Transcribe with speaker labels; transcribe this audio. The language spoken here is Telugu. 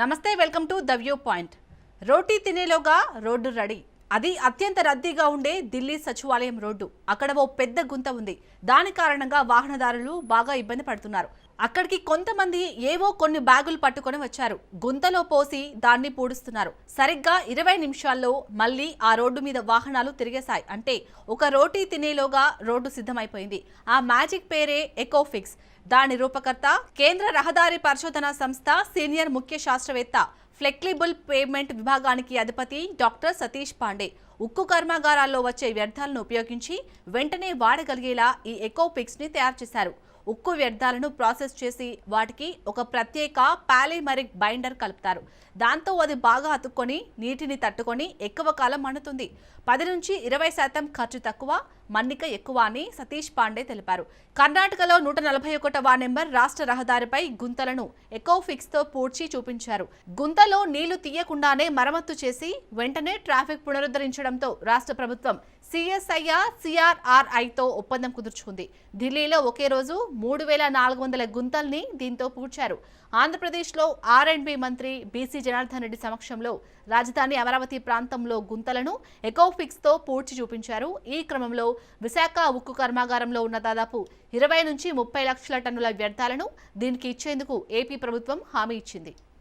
Speaker 1: నమస్తే welcome to the view point. రోటీ తినేలోగా రోడ్డు రెడీ. అది అత్యంత రద్దీగా ఉండే ఢిల్లీ సచివాలయం రోడ్డు. అక్కడ ఓ పెద్ద గుంత ఉంది. దాని కారణంగా వాహనదారులు బాగా ఇబ్బంది పడుతున్నారు. అక్కడికి కొంతమంది ఏవో కొన్ని బ్యాగులు పట్టుకొని వచ్చారు. గుంతలో పోసి దాన్ని పూడుస్తున్నారు. సరిగ్గా ఇరవై నిమిషాల్లో మళ్ళీ ఆ రోడ్డు మీద వాహనాలు తిరిగేశాయి. అంటే ఒక రోటీ తినేలోగా రోడ్డు సిద్ధమైపోయింది. ఆ మ్యాజిక్ పేరే ఎకోఫిక్స్ దాని రూపకర్త కేంద్ర రహదారి పరిశోధన సంస్థ సీనియర్ ముఖ్య శాస్త్రవేత్త ఫ్లెక్సిబుల్ పేమెంట్ విభాగానికి అధిపతి డాక్టర్ సతీష్ పాండే ఉక్కు కర్మాగారాల్లో వచ్చే వ్యర్థాలను ఉపయోగించి వెంటనే వాడగలిగేలా ఈ ఎకోపిక్స్ని తయారు చేశారు. ఉక్కు వ్యర్థాలను ప్రాసెస్ చేసి వాటికి ఒక ప్రత్యేక పాలిమరిక్ బైండర్ కలుపుతారు. దాంతో అది బాగా అతుక్కొని నీటిని తట్టుకొని ఎక్కువ కాలం మన్నుతుంది పది నుంచి ఇరవై శాతం ఖర్చు తక్కువ మన్నిక ఎక్కువ అని సతీష్ పాండే తెలిపారు. కర్ణాటకలో నూట నలభై ఒకటవ నెంబర్ రాష్ట్ర రహదారిపై గుంతలను ఎకో ఫిక్స్తో పూడ్చి చూపించారు. గుంతలో నీళ్ళు తీయకుండానే మరమ్మత్తు చేసి వెంటనే ట్రాఫిక్ పునరుద్ధరించడంతో రాష్ట్ర ప్రభుత్వం సిఎస్ఐఆర్ సిఆర్ఆర్ఐతో ఒప్పందం కుదుర్చుకుంది. ఢిల్లీలో ఒకే రోజు మూడు వేల నాలుగు వందల గుంతల్ని దీంతో పూడ్చారు. ఆంధ్రప్రదేశ్లో ఆర్ అండ్ బి మంత్రి బీసీ జనార్దన్ రెడ్డి సమక్షంలో రాజధాని అమరావతి ప్రాంతంలో గుంతలను ఎకోఫిక్స్తో పూడ్చి చూపించారు. ఈ క్రమంలో విశాఖ ఉక్కు కర్మాగారంలో ఉన్న దాదాపు ఇరవై నుంచి ముప్పై లక్షల టన్నుల వ్యర్థాలను దీనికి ఇచ్చేందుకు ఏపీ ప్రభుత్వం హామీ ఇచ్చింది.